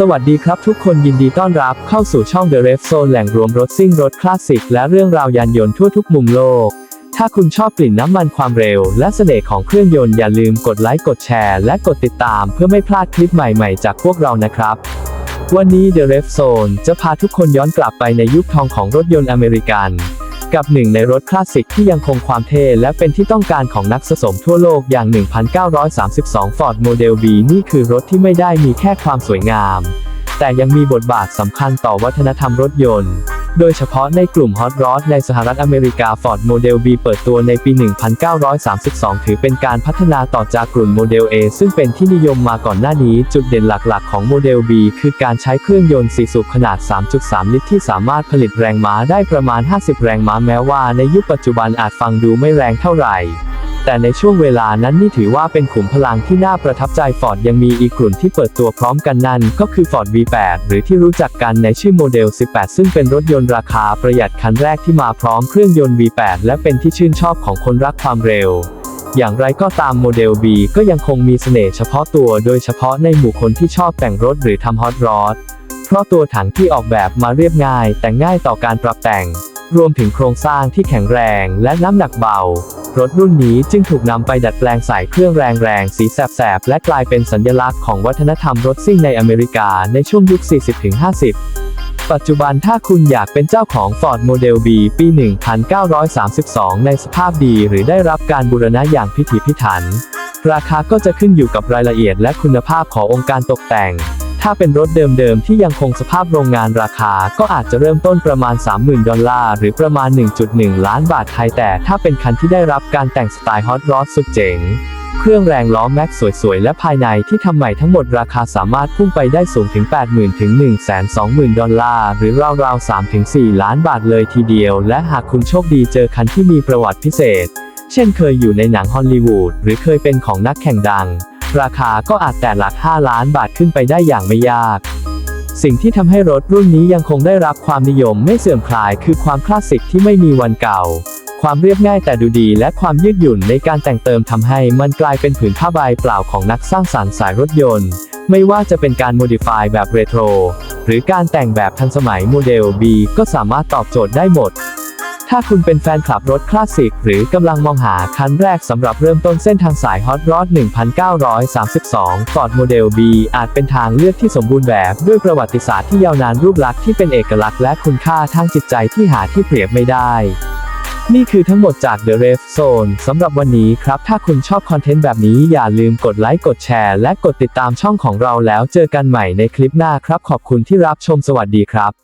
สวัสดีครับทุกคนยินดีต้อนรับเข้าสู่ช่อง The r e f Zone แหล่งรวมรถซิ่งรถคลาสสิกและเรื่องราว ยานยนต์ทั่วทุกมุมโลก ถ้าคุณชอบกลิ่นน้ำมันความเร็ว และเสน่ห์ของเครื่องยนต์อย่าลืมกดไลค์กดแชร์และกดติดตาม เพื่อไม่พลาดคลิปใหม่ๆ จากพวกเรานะครับ วันนี้ The r e f Zone จะพาทุกคนย้อนกลับไปในยุคทองของรถยนต์อเมริกัน กับหนึ่งในรถคลาสสิกที่ยังคงความเท่และเป็นที่ต้องการของนักสะสมทั่วโลกอย่าง 1932 Ford Model B นี่คือรถที่ไม่ได้มีแค่ความสวยงาม แต่ยังมีบทบาทสำคัญต่อวัฒนธรรมรถยนต์ โดยเฉพาะในกลุ่มฮอตรอดในสหรัฐอเมริกา Ford Model B เปิดตัวในปี 1932 ถือเป็นการพัฒนาต่อจากกลุ่ม Model A ซึ่งเป็นที่นิยมมาก่อนหน้านี้ จุดเด่นหลักๆ ของ Model B คือการใช้เครื่องยนต์4สูบขนาด 3.3 ลิตรที่สามารถผลิตแรงม้าได้ประมาณ 50 แรงม้าแม้ว่าในยุคปัจจุบันอาจฟังดูไม่แรงเท่าไหร่ แต่ในช่วงเวลานั้นนี่ถือว่าเป็นขุมพลังที่น่าประทับใจฟอร์ดยังมีอีกกลุ่มที่เปิดตัวพร้อมกันนั่น ก็คือ Ford V8 หรือที่รู้จักกันในชื่อโมเดล 18 ซึ่งเป็นรถยนต์ราคาประหยัดคันแรกที่มาพร้อมเครื่องยนต์ V8 และเป็นที่ชื่นชอบของคนรักความเร็ว อย่างไรก็ตามโมเดล B ก็ยังคงมีเสน่ห์เฉพาะตัวโดยเฉพาะในหมู่คนที่ชอบแต่งรถหรือทำฮอตรอด เพราะตัวถังที่ออกแบบมาเรียบง่ายแต่ง่ายต่อการปรับแต่ง รวมถึงโครงสร้างที่แข็งแรงและน้ำหนักเบา รถรุ่นนี้จึงถูกนำไปดัดแปลงใส่เครื่องแรงๆสีแสบๆ และกลายเป็นสัญลักษณ์ของวัฒนธรรมรถซิ่งในอเมริกาในช่วงยุค 40-50 ปัจจุบันถ้าคุณอยากเป็นเจ้าของ Ford Model B ปี 1932 ในสภาพดีหรือได้รับการบูรณะอย่างพิถีพิถัน ราคาก็จะขึ้นอยู่กับรายละเอียดและคุณภาพขององค์การตกแต่ง ถ้าเป็นรถเดิมๆ ที่ยังคงสภาพโรงงานราคา ก็อาจจะเริ่มต้นประมาณ 30,000 ดอลลาร์ หรือประมาณ 1.1 ล้านบาทไทย แต่ถ้าเป็นคันที่ได้รับการแต่งสไตล์ฮอตรอดสุดเจ๋ง เครื่องแรงล้อแม็กสวยๆ และภายในที่ทำใหม่ทั้งหมดราคาสามารถพุ่งไปได้สูงถึง 80,000 ถึง 120,000 ดอลลาร์ หรือราวๆ 3-4 ล้านบาทเลยทีเดียว และหากคุณโชคดีเจอคันที่มีประวัติพิเศษ เช่นเคยอยู่ในหนังฮอลลีวูดหรือเคยเป็นของนักแข่งดัง ราคาก็อาจแต่หลัก 5 ล้านบาทขึ้นไปได้อย่างไม่ยาก สิ่งที่ทำให้รถรุ่นนี้ยังคงได้รับความนิยมไม่เสื่อมคลายคือความคลาสสิกที่ไม่มีวันเก่า ความเรียบง่ายแต่ดูดีและความยืดหยุ่นในการแต่งเติมทำให้มันกลายเป็นผืนผ้าใบเปล่าของนักสร้างสรรค์สายรถยนต์ ไม่ว่าจะเป็นการโมดิฟายแบบเรโทรหรือการแต่งแบบทันสมัยโมเดล B ก็สามารถตอบโจทย์ได้หมด ถ้าคุณเป็นแฟนคลับรถคลาสสิก หรือกำลังมองหาคันแรกสำหรับเริ่มต้นเส้นทางสายฮอตรอด 1932 Ford Model B อาจเป็นทางเลือกที่สมบูรณ์แบบ ด้วยประวัติศาสตร์ที่ยาวนานรูปลักษณ์ที่เป็นเอกลักษณ์และคุณค่าทางจิตใจที่หาที่เปรียบไม่ได้ นี่คือทั้งหมดจาก The Ref Zone สำหรับวันนี้ครับ ถ้าคุณชอบคอนเทนต์แบบนี้อย่าลืมกดไลค์กดแชร์ และกดติดตามช่องของเราแล้วเจอกันใหม่ในคลิปหน้าครับ ขอบคุณที่รับชมสวัสดีครับ